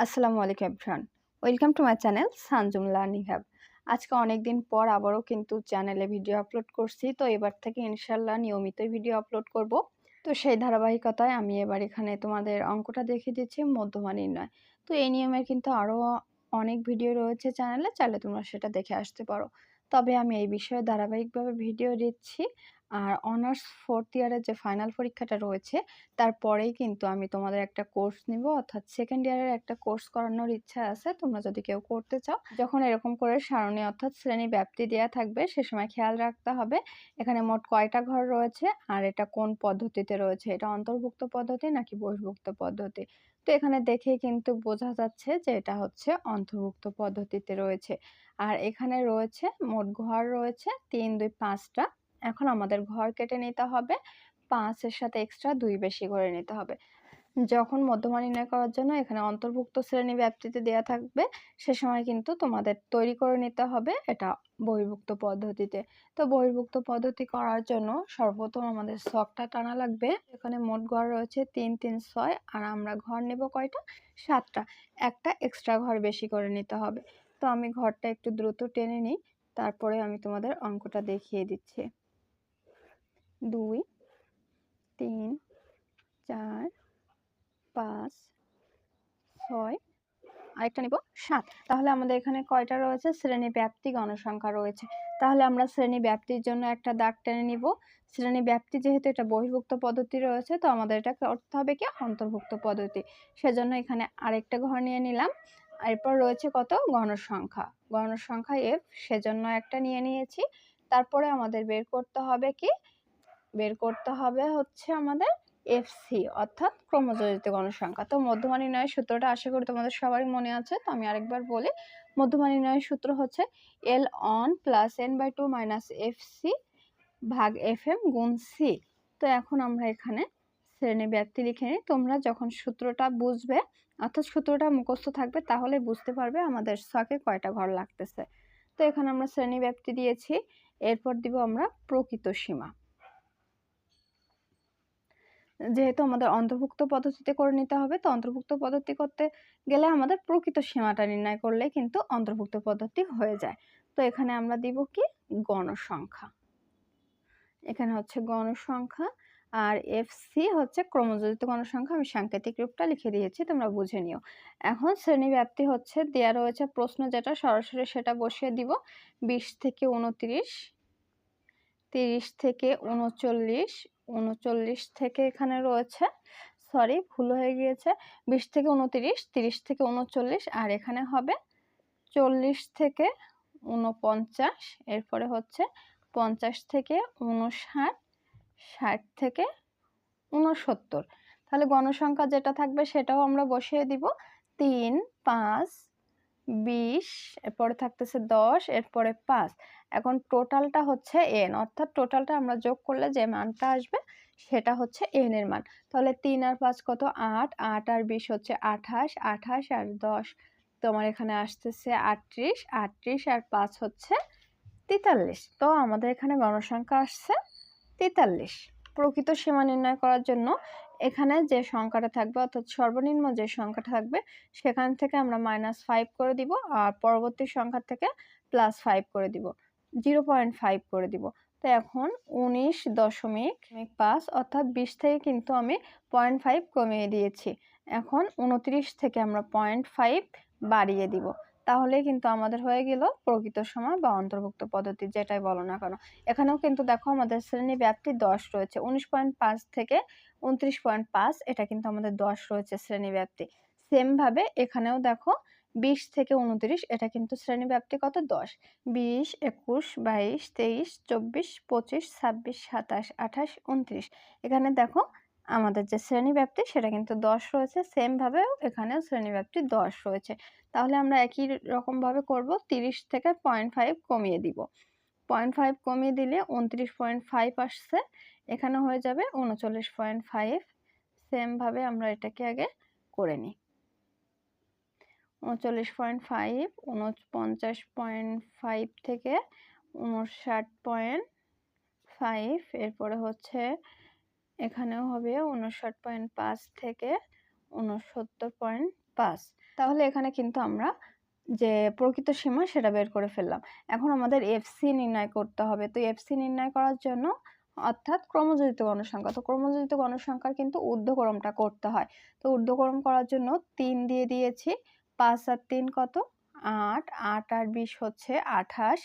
আসসালামু আলাইকুম everyone. Welcome to my channel Sanjum learning hub আজকে অনেক দিন পর আবারও কিন্তু চ্যানেলে ভিডিও আপলোড করছি, তো এবার থেকে ইনশাল্লাহ নিয়মিতই ভিডিও আপলোড করব। তো সেই ধারাবাহিকতায় আমি এবার এখানে তোমাদের অঙ্কটা দেখিয়ে দিচ্ছি, মধ্যমা নির্ণয়। তো এই নিয়মের কিন্তু আরও অনেক ভিডিও রয়েছে চ্যানেলে, চাইলে তোমরা সেটা দেখে আসতে পারো। তবে আমি এই বিষয়ে ধারাবাহিকভাবে ভিডিও দিচ্ছি। আর অনার্স ফোর্থ ইয়ারের যে ফাইনাল পরীক্ষাটা রয়েছে, তারপরেই কিন্তু আমি তোমাদের একটা কোর্স নিব। অর্থাৎ সেকেন্ড ইয়ারের একটা কোর্স করানোর ইচ্ছা আছে, তোমরা যদি কেউ করতে চাও। যখন এরকম করে সারণী অর্থাৎ শ্রেণি ব্যাপ্তি দেওয়া থাকবে, সে সময় খেয়াল রাখতে হবে। এখানে মোট কয়টা ঘর রয়েছে আর এটা কোন পদ্ধতিতে রয়েছে? এটা অন্তর্ভুক্ত পদ্ধতি নাকি বহির্ভুক্ত পদ্ধতি? তো এখানে দেখেই কিন্তু বোঝা যাচ্ছে যে এটা হচ্ছে অন্তর্ভুক্ত পদ্ধতিতে রয়েছে। আর এখানে রয়েছে মোট ঘর রয়েছে, তিন দুই পাঁচটা। এখন আমাদের ঘর কেটে নিতে হবে, পাঁচের সাথে এক্সট্রা দুই বেশি করে নিতে হবে। যখন মধ্যমা নির্ণয় করার জন্য এখানে অন্তর্ভুক্ত শ্রেণি ব্যাপ্তিতে দেওয়া থাকবে, সে সময় কিন্তু তোমাদের তৈরি করে নিতে হবে এটা বহির্ভুক্ত পদ্ধতিতে। তো বহির্ভুক্ত পদ্ধতি করার জন্য সর্বপ্রথম আমাদের শখটা টানা লাগবে। এখানে মোট ঘর রয়েছে তিন তিন, ছয়, আর আমরা ঘর নেব কয়টা? সাতটা। একটা এক্সট্রা ঘর বেশি করে নিতে হবে। তো আমি ঘরটা একটু দ্রুত টেনে নিই, তারপরে আমি তোমাদের অঙ্কটা দেখিয়ে দিচ্ছি। দুই, তিন, চার, পাঁচ, ছয়, আরেকটা নিব, সাত। তাহলে আমাদের এখানে কয়টা রয়েছে? শ্রেণি ব্যাপ্তি গণসংখ্যা রয়েছে। তাহলে আমরা শ্রেণি ব্যাপ্তির জন্য একটা দাগ টেনে নিব। শ্রেণি ব্যাপ্তি যেহেতু এটা বহির্ভুক্ত পদ্ধতি রয়েছে, তো আমাদের এটা করতে হবে কি? অন্তর্ভুক্ত পদ্ধতি। সেজন্য এখানে আরেকটা ঘর নিয়ে নিলাম। এরপর রয়েছে কত? গণসংখ্যা। গণসংখ্যা এফ, সেজন্য একটা নিয়ে নিয়েছি। তারপরে আমাদের বের করতে হবে কি? বের করতে হবে হচ্ছে আমাদের এফসি অর্থাৎ ক্রমযোজিত গণসংখ্যা। তো মধ্যমা নির্ণয়ের সূত্রটা আশা করি তোমাদের সবারই মনে আছে, তো আমি আরেকবার বলি। মধ্যমা নির্ণয়ের সূত্র হচ্ছে L on plus N by two minus F C ভাগ এফ এম গুণ সি তো এখন আমরা এখানে শ্রেণি ব্যাপ্তি লিখে নিই। তোমরা যখন সূত্রটা বুঝবে, অর্থাৎ সূত্রটা মুখস্থ থাকবে, তাহলে বুঝতে পারবে আমাদের শখে কয়টা ঘর লাগতেছে। তো এখানে আমরা শ্রেণি ব্যাপ্তি দিয়েছি, এরপর দিব আমরা প্রকৃত সীমা। যেহেতু আমাদের অন্তর্ভুক্ত পদ্ধতিতে করে নিতে হবে, তো অন্তর্ভুক্ত পদ্ধতি করতে গেলে আমাদের প্রকৃত সীমাটা নির্ণয় করলে কিন্তু অন্তর্ভুক্ত পদ্ধতি হয়ে যায়। তো এখানে আমরা দিব কি? গণসংখ্যা। এখানে হচ্ছে গণসংখ্যা আর এফ সি হচ্ছে ক্রমযোজিত গণসংখ্যা। আমি সাংকেতিক রূপটা লিখে দিয়েছি, তোমরা বুঝে নিও। এখন শ্রেণি ব্যাপ্তি হচ্ছে, দেয়া রয়েছে প্রশ্ন যেটা, সরাসরি সেটা বসিয়ে দিব। বিশ থেকে উনত্রিশ তিরিশ থেকে উনচল্লিশ উনচল্লিশ থেকে এখানে রয়েছে। সরি ভুল হয়ে গিয়েছে। বিশ থেকে উনতিরিশ তিরিশ থেকে উনচল্লিশ আর এখানে হবে চল্লিশ থেকে উনপঞ্চাশ এরপরে হচ্ছে পঞ্চাশ থেকে উনষাট ষাট থেকে উনসত্তর তাহলে গণসংখ্যা যেটা থাকবে সেটাও আমরা বসিয়ে দিব। তিন, পাঁচ বিশ, এরপরে থাকতেছে দশ, এরপরে পাঁচ। এখন টোটালটা হচ্ছে এন অর্থাৎ টোটালটা আমরা যোগ করলে যে মানটা আসবে সেটা হচ্ছে এন এর মান। তাহলে তিন আর পাঁচ কত? আট। আট আর বিশ হচ্ছে আঠাশ। আঠাশ আর দশ তোমার এখানে আসতেছে আটত্রিশ। আটত্রিশ আর পাঁচ হচ্ছে তেতাল্লিশ। তো আমাদের এখানে গণসংখ্যা আসছে তেতাল্লিশ। প্রকৃত সীমা নির্ণয় করার জন্য এখানে যে সংখ্যাটা থাকবে, অর্থাৎ সর্বনিম্ন যে সংখ্যাটা থাকবে, সেখান থেকে আমরা মাইনাস ফাইভ করে দিব আর পরবর্তী সংখ্যা থেকে প্লাস ফাইভ করে দিব জিরো পয়েন্ট ফাইভ করে দিব। তো এখন উনিশ দশমিক পাঁচ, অর্থাৎ বিশ থেকে কিন্তু আমি পয়েন্ট ফাইভ কমিয়ে দিয়েছি। এখন উনত্রিশ থেকে আমরা পয়েন্ট ফাইভ বাড়িয়ে দিব। তাহলে কিন্তু আমাদের হয়ে গেল প্রকৃত সময় বা অন্তর্ভুক্ত পদ্ধতি যেটাই বলো না কেন। এখানেও কিন্তু দেখো আমাদের শ্রেণি ব্যাপ্তি দশ রয়েছে, উনিশ পয়েন্ট পাঁচ থেকে উনত্রিশ পয়েন্ট পাঁচ এটা কিন্তু আমাদের দশ রয়েছে শ্রেণি ব্যাপ্তি। সেমভাবে এখানেও দেখো বিশ থেকে উনত্রিশ এটা কিন্তু শ্রেণি ব্যাপ্তি কত? দশ। বিশ, একুশ, বাইশ, তেইশ, চব্বিশ, পঁচিশ, ছাব্বিশ, সাতাশ, আঠাশ, উনত্রিশ। এখানে দেখো আমাদের যে শ্রেণি ব্যাপ্তি সেটা কিন্তু দশ রয়েছে। সেমভাবেও এখানেও শ্রেণি ব্যাপ্তি দশ রয়েছে। তাহলে আমরা একই রকমভাবে করব, তিরিশ থেকে পয়েন্ট ফাইভ কমিয়ে দিব। পয়েন্ট ফাইভ কমিয়ে দিলে উনত্রিশ পয়েন্ট ফাইভ আসছে। এখানে হয়ে যাবে উনচল্লিশ পয়েন্ট ফাইভ সেমভাবে আমরা এটাকে আগে করে নিই। উনচল্লিশ পয়েন্ট ফাইভ উনপঞ্চাশ পয়েন্ট ফাইভ থেকে উনষাট পয়েন্ট ফাইভ এরপরে হচ্ছে এখানেও হবে উনষাট পয়েন্ট পাঁচ থেকে উনসত্তর পয়েন্ট পাঁচ। তাহলে এখানে কিন্তু আমরা যে প্রকৃত সীমা সেটা বের করে ফেললাম। এখন আমাদের এফসি নির্ণয় করতে হবে। তো এফসি নির্ণয় করার জন্য অর্থাৎ ক্রমযোজিত গণসংখ্যা তো ক্রমযোজিত গণসংখ্যার কিন্তু ঊর্ধ্বক্রমটা করতে হয়। তো ঊর্ধ্বক্রম করার জন্য তিন দিয়ে দিয়েছি। পাঁচ আর তিন কত? আট। আট আর বিশ হচ্ছে আঠাশ।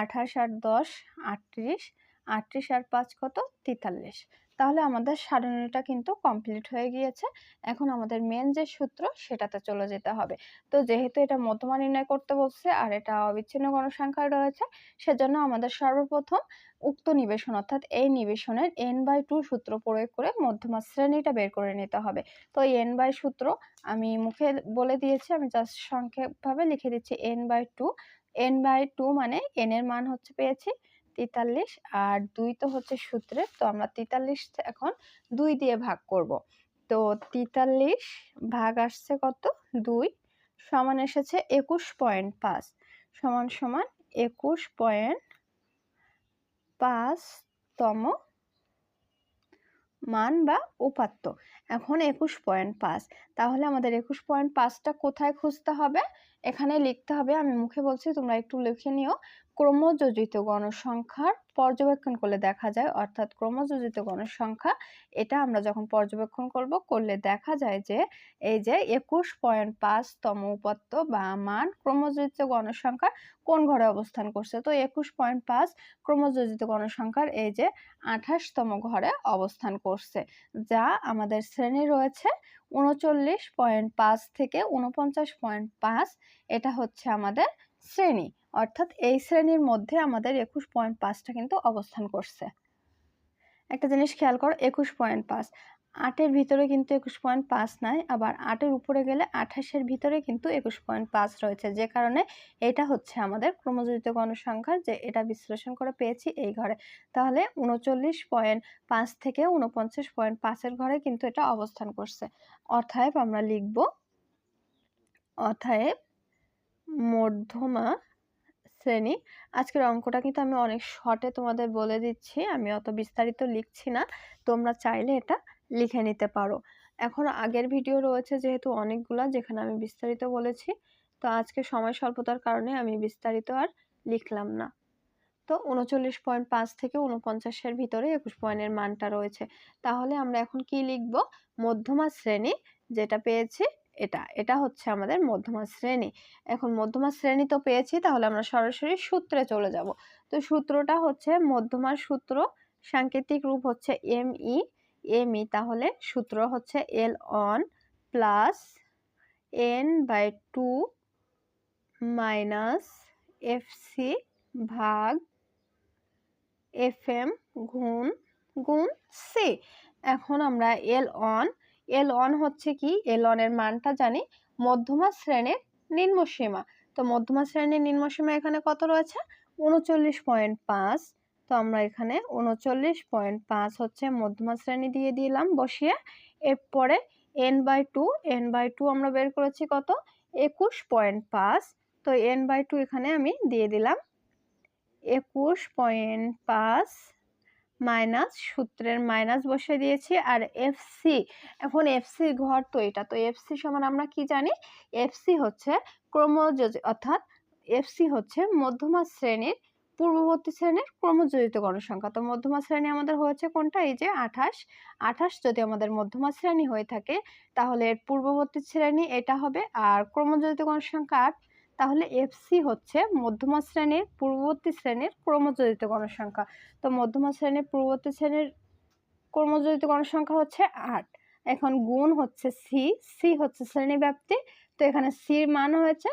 আঠাশ আর দশ আটত্রিশ। আটত্রিশ আর পাঁচ কত? তেতাল্লিশ। তাহলে আমাদের সারণীটা কিন্তু কমপ্লিট হয়ে গিয়েছে। এখন আমাদের মেন যে সূত্র, সেটাতে চলে যেতে হবে। তো যেহেতু এটা মধ্যমা নির্ণয় করতে বলছে আর এটা অবিচ্ছিন্ন গণসংখ্যায় রয়েছে, সেজন্য আমাদের সর্বপ্রথম উক্ত নিবেশন, অর্থাৎ এই নিবেশনের এন বাই টু সূত্র প্রয়োগ করে মধ্যমা শ্রেণীটা বের করে নিতে হবে। তো এন বাই সূত্র আমি মুখে বলে দিয়েছি, আমি জাস্ট সংক্ষেপভাবে লিখে দিচ্ছি N by two N by two মানে এন এর মান হচ্ছে পেয়েছি। তেতাল্লিশ আর দুই তো হচ্ছে সূত্রে তো আমরা তেতাল্লিশ এখন দুই দিয়ে ভাগ করব। তো তেতাল্লিশ ভাগ আসছে কত? দুই সমান এসেছে একুশ পয়েন্ট পাঁচ। সমান সমান একুশ পয়েন্ট পাঁচতম মান বা উপাত্ত। এখন একুশ পয়েন্ট পাঁচ। তাহলে আমাদের একুশ পয়েন্ট পাঁচটা কোথায় খুঁজতে হবে? এখানে লিখতে হবে, আমি মুখে বলছি, তোমরা একটু লিখে নিও। ক্রমযোজিত গণসংখ্যার পর্যবেক্ষণ করলে দেখা যায়, অর্থাৎ ক্রমযোজিত গণসংখ্যা, এটা আমরা যখন পর্যবেক্ষণ করব, করলে দেখা যায় যে, এই যে একুশ পয়েন্ট পাঁচতম উপাত্ত বা মান ক্রমযোজিত গণসংখ্যার কোন ঘরে অবস্থান করছে? তো একুশ পয়েন্ট পাঁচ ক্রমযোজিত গণসংখ্যার এই যে আঠাশতম ঘরে অবস্থান করছে, যা আমাদের শ্রেণি রয়েছে। উনচল্লিশ পয়েন্ট পাঁচ থেকে উনপঞ্চাশ পয়েন্ট পাঁচ এটা হচ্ছে আমাদের শ্রেণি। অর্থাৎ এই শ্রেণির মধ্যে আমাদের একুশ পয়েন্ট পাঁচটা কিন্তু অবস্থান করছে। একটা জিনিস খেয়াল করো, একুশ পয়েন্ট পাঁচ। আটের ভিতরে কিন্তু একুশ পয়েন্ট পাঁচ নাই, আবার আটের উপরে গেলে আঠাশের ভিতরে কিন্তু একুশ পয়েন্ট পাঁচ রয়েছে। যে কারণে এটা হচ্ছে আমাদের ক্রমযোজিত গণসংখ্যার যে এটা বিশ্লেষণ করে পেয়েছি এই ঘরে। তাহলে উনচল্লিশ পয়েন্ট পাঁচ থেকে উনপঞ্চাশ পয়েন্ট পাঁচের ঘরে কিন্তু এটা অবস্থান করছে। অর্থাৎ আমরা লিখব অথায় মধ্যমা শ্রেণি। আজকের অঙ্কটা কিন্তু আমি অনেক শর্টে তোমাদের বলে দিচ্ছি, আমি অত বিস্তারিত লিখছি না। তোমরা চাইলে এটা লিখে নিতে পারো। এখন আগের ভিডিও রয়েছে যেহেতু অনেকগুলা, যেখানে আমি বিস্তারিত বলেছি। তো আজকে সময় স্বল্পতার কারণে আমি বিস্তারিত আর লিখলাম না। তো উনচল্লিশ পয়েন্ট পাঁচ থেকে উনপঞ্চাশের ভিতরে একুশ পয়েন্টের মানটা রয়েছে। তাহলে আমরা এখন কি লিখব? মধ্যমা শ্রেণি, যেটা পেয়েছি এটা। এটা হচ্ছে আমাদের মধ্যমা শ্রেণি। এখন মধ্যমা শ্রেণি তো পেয়েছি, তাহলে আমরা সরাসরি সূত্রে চলে যাব। তো সূত্রটা হচ্ছে মধ্যমার সূত্র, সাংকেতিক রূপ হচ্ছে এম ই এম ই তাহলে সূত্র হচ্ছে L on plus N by two minus F C ভাগ এফ এম গুণ গুণ সি এখন আমরা এল অন এল অন হচ্ছে কি? এল অনের মানটা জানি? মধ্যমা শ্রেণির নিম্ন সীমা তো মধ্যমা শ্রেণির নিম্ন সীমা এখানে কত রয়েছে? উনচল্লিশ পয়েন্ট পাঁচ তো আমরা এখানে উনচল্লিশ পয়েন্ট পাঁচ হচ্ছে মধ্যমা শ্রেণি দিয়ে দিলাম বসিয়ে। এরপরে N by two N by two আমরা বের করেছি কত? একুশ পয়েন্ট পাঁচ। তো এন বাই টু এখানে আমি দিয়ে দিলাম। একুশ পয়েন্ট পাঁচ মাইনাস সূত্রের মাইনাস বসে দিয়েছি। আর এফসি এখন এফসি ঘর তো এটা। তো এফসি সমান আমরা কি জানি? এফসি হচ্ছে ক্রমযোজ, অর্থাৎ এফসি হচ্ছে মধ্যমা শ্রেণির পূর্ববর্তী শ্রেণির ক্রমযোজিত গণসংখ্যা। তো মধ্যমা শ্রেণি আমাদের হয়েছে কোনটা? এই যে আঠাশ। আঠাশ যদি আমাদের মধ্যমা শ্রেণি হয়ে থাকে, তাহলে এর পূর্ববর্তী শ্রেণি এটা হবে। আর ক্রমযোজিত গণসংখ্যা আট, তাহলে এফসি হচ্ছে মধ্যমা শ্রেণির পূর্ববর্তী শ্রেণির ক্রমযোজিত গণসংখ্যা। তো মধ্যমা শ্রেণির পূর্ববর্তী শ্রেণির ক্রমযোজিত গণসংখ্যা হচ্ছে আট। এখন গুণ হচ্ছে সি সি হচ্ছে শ্রেণি ব্যাপ্তি তো এখানে সির মান হয়েছে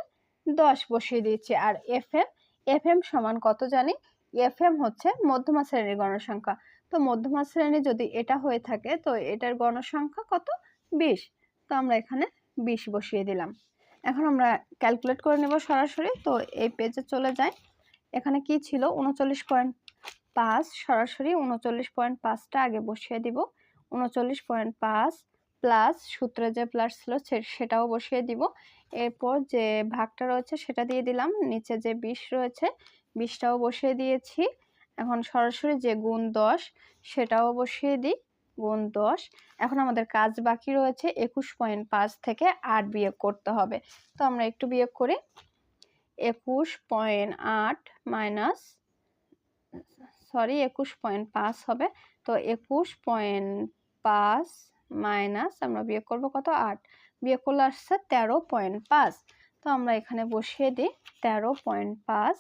দশ বসিয়ে দিয়েছি। আর এফ এম এফ এম সমান কত জানি? এফ এম হচ্ছে মধ্যমা শ্রেণির গণসংখ্যা। তো মধ্যমা শ্রেণি যদি এটা হয়ে থাকে, তো এটার গণসংখ্যা কত? বিশ। তো আমরা এখানে বিশ বসিয়ে দিলাম। এখন আমরা ক্যালকুলেট করে নেব সরাসরি। তো এই পেজে চলে যাই। এখানে কি ছিল? উনচল্লিশ পয়েন্ট পাঁচ। সরাসরি উনচল্লিশ পয়েন্ট পাঁচটা আগে বসিয়ে দিব। উনচল্লিশ পয়েন্ট পাঁচ প্লাস সূত্রে যে প্লাস ছিল সেটাও বসিয়ে দিব। এরপর যে ভাগটা রয়েছে সেটা দিয়ে দিলাম। নিচে যে বিশ রয়েছে, বিশটাও বসিয়ে দিয়েছি। এখন সরাসরি যে গুণ দশ, সেটাও বসিয়ে দিই। গুণ দশ। এখন আমাদের কাজ বাকি রয়েছে, একুশ পয়েন্ট পাঁচ থেকে আট বিয়োগ করতে হবে। তো আমরা একটু বিয়োগ করি। একুশ পয়েন্ট আট মাইনাস সরি একুশ পয়েন্ট পাঁচ হবে। তো একুশ পয়েন্ট পাঁচ মাইনাস আমরা বিয়োগ করব কত? আট। বিয়োগ করলে আসছে তেরো পয়েন্ট পাঁচ। তো আমরা এখানে বসিয়ে দিই, তেরো পয়েন্ট পাঁচ,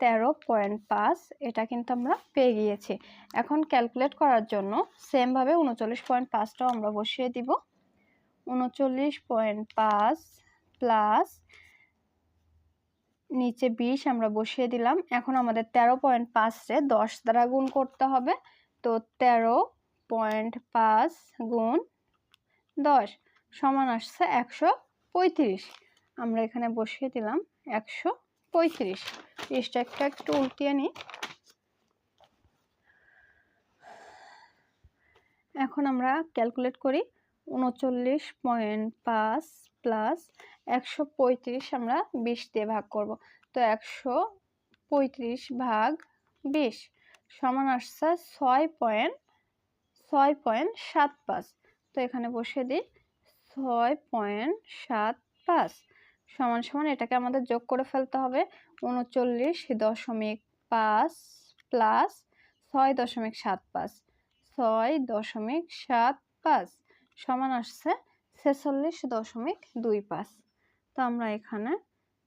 তেরো পয়েন্ট পাঁচ, এটা কিন্তু আমরা পেয়ে গিয়েছি। এখন ক্যালকুলেট করার জন্য সেমভাবে উনচল্লিশ পয়েন্ট পাঁচটাও আমরা বসিয়ে দিব। উনচল্লিশ পয়েন্ট পাঁচ প্লাস নিচে বিশ আমরা বসিয়ে দিলাম। এখন আমাদের তেরো পয়েন্ট পাঁচে দশ দ্বারা গুণ করতে হবে। তো তেরো পয়েন্ট পাঁচ গুণ দশ সমান আসছে একশো পঁয়ত্রিশ। আমরা এখানে বসিয়ে দিলাম একশো পঁয়ত্রিশ। পিসটা একটু একটু উল্টিয়ে নিই। এখন আমরা ক্যালকুলেট করি উনচল্লিশ পয়েন্ট পাঁচ প্লাস একশো পঁয়ত্রিশ আমরা বিশ দিয়ে ভাগ করব। তো একশো পঁয়ত্রিশ ভাগ বিশ সমান আসছে ছয় পয়েন্ট ছয় পয়েন্ট সাত পাঁচ। তো এখানে বসে দিই, ছয় পয়েন্ট সাত পাঁচ। সমান সমান এটাকে আমাদের যোগ করে ফেলতে হবে, উনচল্লিশ দশমিক পাঁচ প্লাস ছয় দশমিক সাত পাঁচ, ছয় দশমিক সাত পাঁচ। সমান আসছে ছেচল্লিশ দশমিক দুই পাঁচ। তো আমরা এখানে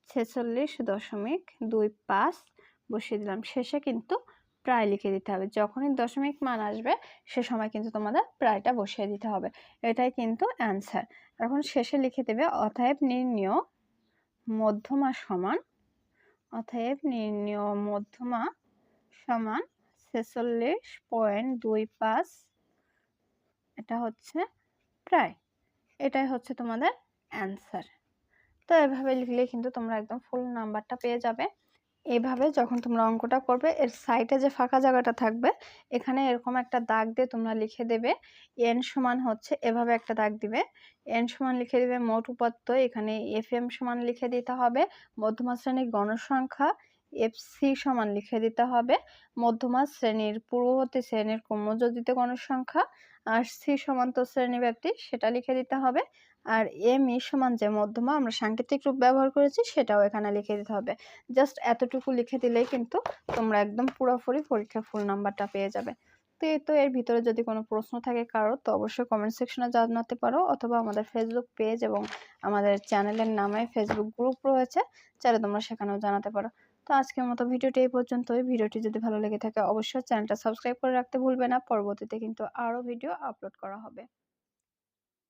ছেচল্লিশ দশমিক দুই পাঁচ বসিয়ে দিলাম। শেষে কিন্তু প্রায় লিখে দিতে হবে। যখনই দশমিক মান আসবে, সে সময় কিন্তু তোমাদের প্রায়টা বসিয়ে দিতে হবে। এটাই কিন্তু অ্যান্সার এখন শেষে লিখে দেবে, অতএব নির্ণয় মধ্যমা সমান, অতএব নির্ণয় মধ্যমা সমান ছেচল্লিশ পয়েন্ট দুই পাঁচ, এটা হচ্ছে প্রায়। এটাই হচ্ছে তোমাদের অ্যান্সার তো এভাবে লিখলে কিন্তু তোমরা একদম ফুল নাম্বারটা পেয়ে যাবে। এভাবে যখন তোমরা অঙ্কটা করবে, এর সাইডে যে ফাঁকা জায়গাটা থাকবে, এখানে এরকম একটা দাগ দিয়ে তোমরা লিখে দেবে এন সমান হচ্ছে এভাবে একটা দাগ দিবে। এন সমান লিখে দিবে মোট উপাত্ত এখানে এফ এম সমান লিখে দিতে হবে, মধ্যমা শ্রেণির গণসংখ্যা এফ সি সমান লিখে দিতে হবে, মধ্যমা শ্রেণির পূর্ববর্তী শ্রেণির ক্রমযোজিত গণসংখ্যা, আর সি সমান্ত শ্রেণি ব্যাপ্তি সেটা লিখে দিতে হবে। আর এম ই সমান যে মধ্যমা আমরা সাংকেতিক রূপ ব্যবহার করেছি সেটাও এখানে লিখে দিতে হবে। জাস্ট এতটুকু লিখে দিলেই কিন্তু তোমরা একদম পুরোপুরি পরীক্ষার ফুল নাম্বারটা পেয়ে যাবে। তো এই তো এর ভিতরে যদি কোনো প্রশ্ন থাকে কারও তো অবশ্যই কমেন্ট সেকশনে জানাতে পারো অথবা আমাদের ফেসবুক পেজ এবং আমাদের চ্যানেলের নামে ফেসবুক গ্রুপ রয়েছে, চাইলে তোমরা সেখানেও জানাতে পারো। তো আজকের মতো ভিডিওটি এই পর্যন্তই। ভিডিওটি যদি ভালো লেগে থাকে অবশ্যই চ্যানেলটা সাবস্ক্রাইব করে রাখতে ভুলবে না। পরবর্তীতে কিন্তু আরও ভিডিও আপলোড করা হবে।